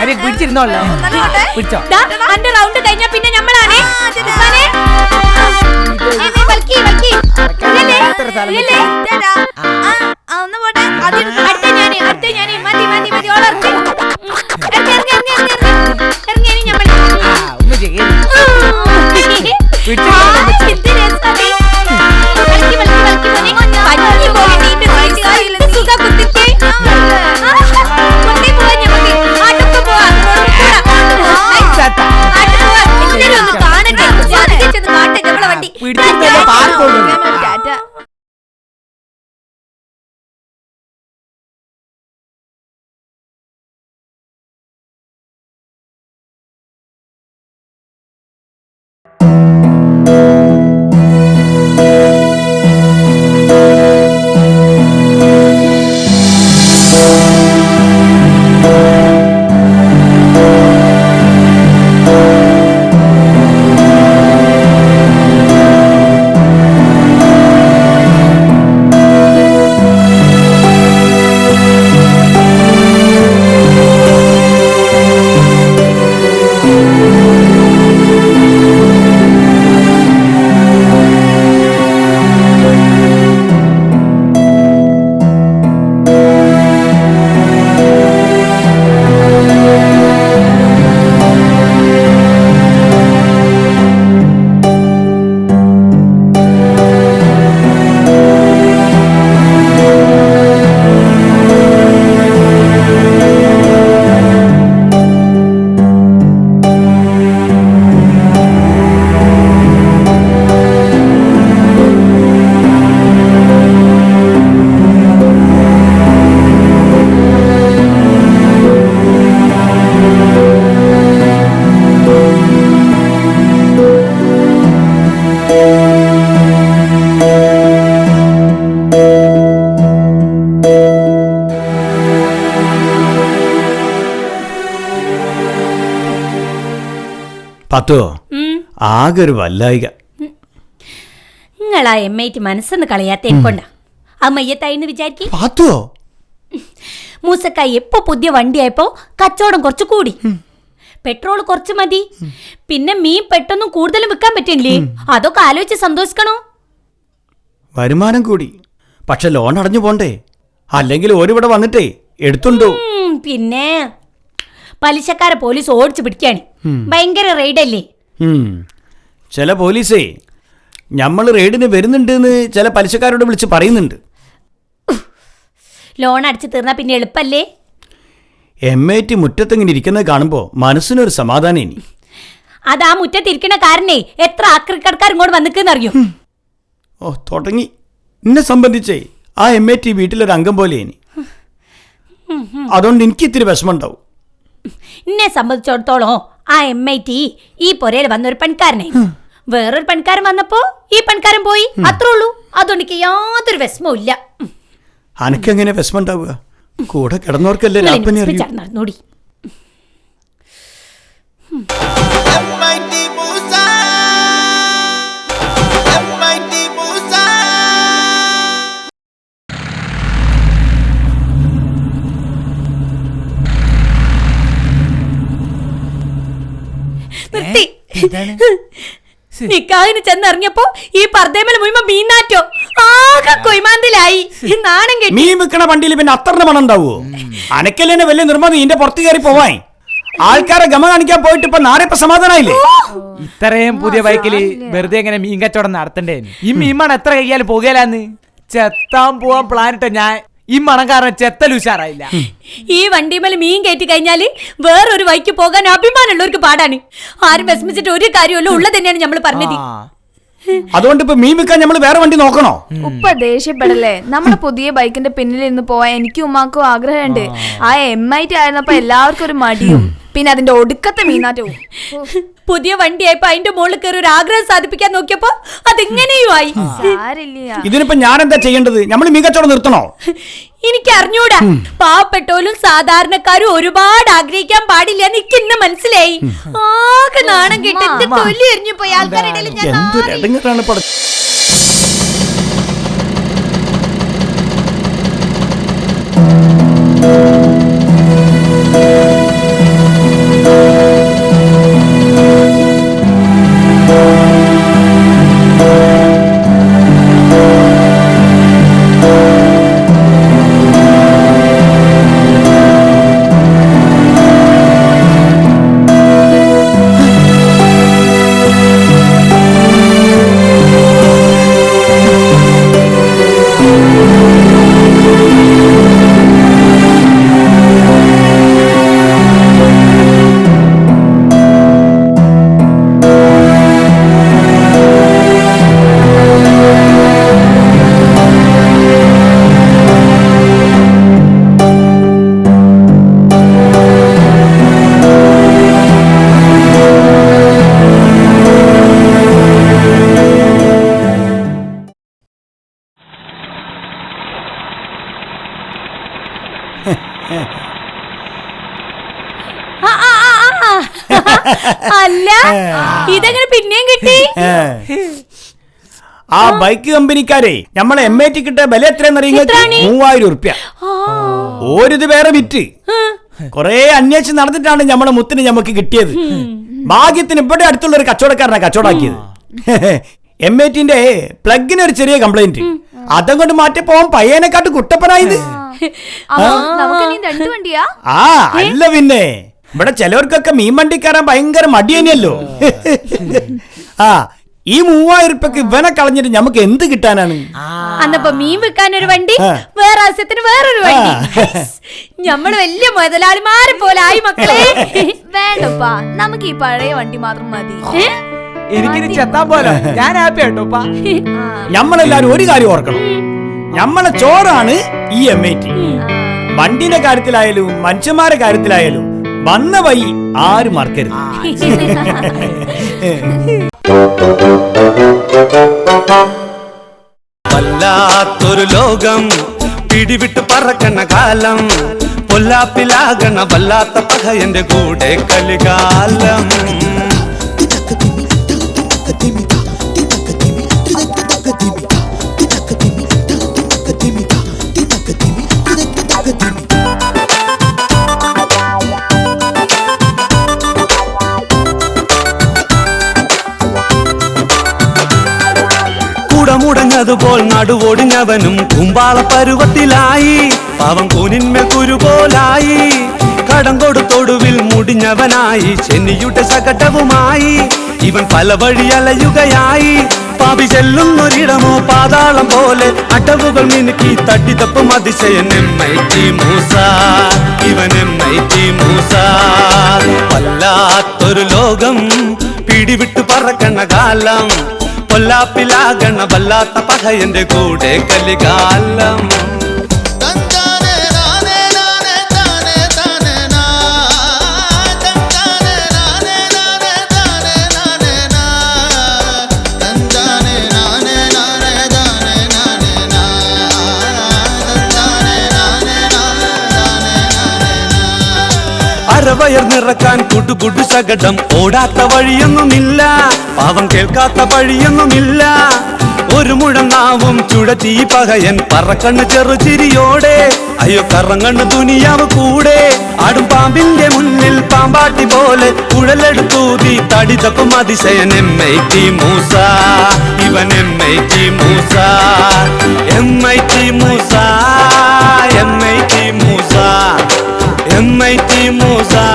അരെ പിടിച്ചിരുന്നോളൂ. പിടിച്ചോ ദാ, അന്റെ റൗണ്ട് കഴിഞ്ഞാ പിന്നെ ഞമ്മളാണേ ഒന്ന് ഇനി പത്തോ. ആകെ ഒരു വല്ലായിക. നിങ്ങളാ എം ഐ ടി മനസ്സൊന്ന് കളയാത്ത കൊണ്ടാ ആ മയ്യത്തായിന്ന് വിചാരിക്കും. പത്തോ? മൂസക്ക എപ്പോ പുതിയ വണ്ടിയായപ്പോ കച്ചവടം കുറച്ച് കൂടി. പെട്രോൾ കുറച്ച് മതി. പിന്നെ മീൻ പെട്ടെന്ന് കൂടുതലും വിൽക്കാൻ പറ്റില്ലേ? അതൊക്കെ ആലോചിച്ച് സന്തോഷിക്കണോ? വരുമാനം കൂടി. പക്ഷെ ലോൺ അടഞ്ഞു പോണ്ടേ? അല്ലെങ്കിൽ ഒരുവിടെ വന്നിട്ടേ എടുത്തുണ്ടോ? പിന്നെ പലിശക്കാരെ പോലീസ് ഓടിച്ചു പിടിക്കാണ്. ഭയങ്കര റെയ്ഡല്ലേ. ചില പോലീസേ നമ്മൾ റെയ്ഡിന് വരുന്നുണ്ടെന്ന് ചില പലിശക്കാരോട് വിളിച്ച് പറയുന്നുണ്ട്. ലോൺ അടിച്ചു തീർന്നാ പിന്നെ എളുപ്പല്ലേ? എം ഐ ടി മുറ്റത്തിങ്ങനെ ഇരിക്കുന്നത് കാണുമ്പോൾ മനസ്സിനൊരു സമാധാനം ഇനി. അത് ആ മുറ്റത്തിരിക്കണ കാരനെ എത്ര ആക്രിക്കടക്കാർ ഇങ്ങോട്ട് വന്നിക്കെന്നറിയോ ഓ തുടങ്ങി. എന്നെ സംബന്ധിച്ചേ ആ എം ഐ ടി വീട്ടിലൊരു അംഗം പോലെ ഇനി. അതുകൊണ്ട് എനിക്ക് ഇത്തിരി വിഷമമുണ്ടാവും എന്നെ സംബന്ധിച്ചിടത്തോളം ആ എം ഐ ടി ഈ പൊരയിൽ വന്നൊരു പണിക്കാരനെ. വേറൊരു പണിക്കാരൻ വന്നപ്പോ ഈ പണിക്കാരൻ പോയി. അത്രേ ഉള്ളൂ. അതുകൊണ്ട് എനിക്ക് യാതൊരു വിഷമവും ഇല്ല. അനക്കെങ്ങനെ വിഷമം ഉണ്ടാവുക? കൂടെ കിടന്നവർക്കല്ലേ നടന്നോടി. നിക്കാഹിന് ചെന്നിറങ്ങിയപ്പോ ഈ പർദ്ദേമൽ മുഴുവൻ മീനാറ്റോ ആകെ കൊയ്മാന്തിലായി. നാണം കെട്ടി. മീൻ വിൽക്കണ വണ്ടിയിൽ പിന്നെ അത്ര മണം ഉണ്ടാവുമോ അനക്കല്ലേ വലിയ നിർമ്മാണം ഇതിന്റെ പുറത്ത് കയറി പോവാൻ. ആൾക്കാരെ ഗമ കാണിക്കാൻ പോയിട്ട് ഇപ്പൊ നാളെ സമാധാനായില്ലേ? ഇത്രയും പുതിയ ബൈക്കിൽ വെറുതെ എങ്ങനെ മീൻ കച്ചവടം നടത്തണ്ടേ? ഈ മീൻ മണം എത്ര കഴിയാലും പോകലാന്ന് ചെത്താൻ പോവാൻ പ്ലാൻ ഇട്ട ഞാൻ. ഈ മണം കാരണം ചെത്തൽ ഉഷാറായില്ല. ഈ വണ്ടിമേൽ മീൻ കയറ്റി കഴിഞ്ഞാൽ വേറൊരു വഴിക്ക് പോകാൻ അഭിമാനമുള്ളവർക്ക് പാടാണ്. ആരും വിഷമിച്ചിട്ട് ഒരു കാര്യമല്ല ഉള്ളത് തന്നെയാണ് നമ്മൾ പറഞ്ഞത്. ആ. അതുകൊണ്ട് ഇപ്പൊ മീൻ വിൽക്കാൻ നമ്മൾ വേറെ വണ്ടി നോക്കണോ? ഉപ്പ ദേഷ്യപ്പെടല്ലേ? നമ്മുടെ പുതിയ ബൈക്കിന്റെ പിന്നിൽ ഇരുന്ന് പോവാൻ എനിക്കും ഉമ്മാക്കും ആഗ്രഹമുണ്ട്. ആ. എം ഐ ടി ആയിരുന്നപ്പോ എല്ലാവർക്കും ഒരു മടിയും. പിന്നെ അതിന്റെ ഒടുക്കത്തെ മീനാറ്റവും. പുതിയ വണ്ടിയായപ്പോ അതിന്റെ മുകളിൽ കയറി ഒരു ആഗ്രഹം സാധിപ്പിക്കാൻ നോക്കിയപ്പോ അതെങ്ങനെയും ആയി ഇതിനിപ്പോ ഞാൻ എന്താ ചെയ്യേണ്ടത്? നമ്മൾ മികച്ചോടെ നിർത്തണോ? എനിക്ക് അറിഞ്ഞൂടാ പാവപ്പെട്ടോലും സാധാരണക്കാരും ഒരുപാട് ആഗ്രഹിക്കാൻ പാടില്ല എന്ന് എനിക്ക് ഇന്ന് മനസ്സിലായി ആകെ നാണം കിട്ടി തൊല്ലി തൊലി എറിഞ്ഞു പോയി. ആൾക്കാരുടെ അല്ല ഇതെങ്ങനെ പിന്നെയും കിട്ടി? ആ ബൈക്ക് കമ്പനിക്കാരെ നമ്മളെ എം ഐ ടി കിട്ടിയ വില എത്രയെന്നറിയ എത്രയാണ്? മൂവായിരം ഉറുപ്യ ആ. ഓരിത് വേറെ വിറ്റ്. കൊറേ അന്വേഷിച്ച് നടന്നിട്ടാണ് നമ്മളെ മുത്തിന് നമുക്ക് കിട്ടിയത്. ഭാഗ്യത്തിന് ഇവിടെ അടുത്തുള്ള ഒരു കച്ചവടക്കാരനാ കച്ചവടാക്കിയത് എം ഐ ടിന്റെ പ്ലഗിന് ഒരു ചെറിയ കംപ്ലൈന്റ് അതങ്ങോട്ട് കൊണ്ട് അവൻ പയ്യനെക്കാട്ട് കുട്ടപ്പനായത്. അപ്പൊ നമുക്ക് ഇനി രണ്ടു വണ്ടിയാ? ആ അല്ല പിന്നെ. ഇവിടെ ചിലവർക്കൊക്കെ മീൻ വണ്ടി കയറാൻ ഭയങ്കര മടി തന്നെയല്ലോ. ആ ഈ മൂവായിരം ഉറുപ്പ്യക്ക് ഇവനെ കളഞ്ഞിട്ട് നമുക്ക് എന്ത് കിട്ടാനാണ്? അന്നപ്പോ മീൻ വെക്കാൻ ഒരു വണ്ടി. വേറെ ആവശ്യത്തിന് വേറൊരു വണ്ടി. നമ്മൾ വലിയ മുതലാളിമാരെ പോലെ ആയി മക്കളെ. വേണ്ടപ്പാ നമുക്ക് ഈ പഴയ വണ്ടി മാത്രം മതി? എനിക്കിനി ചെത്താൻ പോലെ ഞാൻ ഹാപ്പി ആയിട്ടോപ്പാ നമ്മളെല്ലാരും ഒരു കാര്യം ഓർക്കണം. നമ്മളെ ചോറാണ് ഈ എം ഐ ടി വണ്ടിന്റെ കാര്യത്തിലായാലും മനുഷ്യന്മാരുടെ കാര്യത്തിലായാലും വന്ന വഴി ആരും മറക്കരുത്. വല്ലാത്തൊരു ലോകം പിടിവിട്ട് പറക്കണ കാലം പൊല്ലാപ്പിലാകണ വല്ലാത്ത പകയന്റെ കൂടെ കലികാലം. കുടമുടഞ്ഞതുപോൽ നടുവൊടിഞ്ഞവനും കുമ്പാള പരുവത്തിലായി പാവം കൂനിന്മേൽ കുരുപോലായി കടം കൊടുത്തൊടുവിൽ മുടിഞ്ഞവനായി. ചെന്നിയുടെ ശകടവുമായി ഇവൻ പല വഴി അലയുകയായി. പാപി ചെല്ലുന്നൊരിടമോ പാതാളം പോലെ. അടവുകൾ മിനുക്കി തട്ടിത്തപ്പും അതിശയൻ എം ഐ ടി മൂസ. ഇവൻ എം ഐ ടി മൂസ. വല്ലാത്തൊരു ലോകം പിടിവിട്ടു പറക്കണ കാലം. പൊല്ലാപ്പിലാകണ വല്ലാത്ത പകയന്റെ കൂടെ കലികാലം. അരവയർ നിറക്കാൻ കുടുകുടു ശകടം. ഓടാത്ത വഴിയൊന്നുമില്ല. പാവം കേൾക്കാത്ത വഴിയൊന്നുമില്ല. ഒരു മുഴം നാവും ചുഴറ്റി പകയൻ. പറക്കണ്ണ് ചെറുചിരിയോടെ അയ്യോ കറങ്ങണ്ണ് ദുനിയാവ് കൂടെ. ആടും പാമ്പിന്റെ മുന്നിൽ പാമ്പാട്ടി പോലെ കുഴലെടുത്തൂതി തടിതപ്പും അതിശയൻ എം ഐ ടി മൂസ. ഇവൻ M I T Moosa. M I T Moosa. நம்மை திமுசா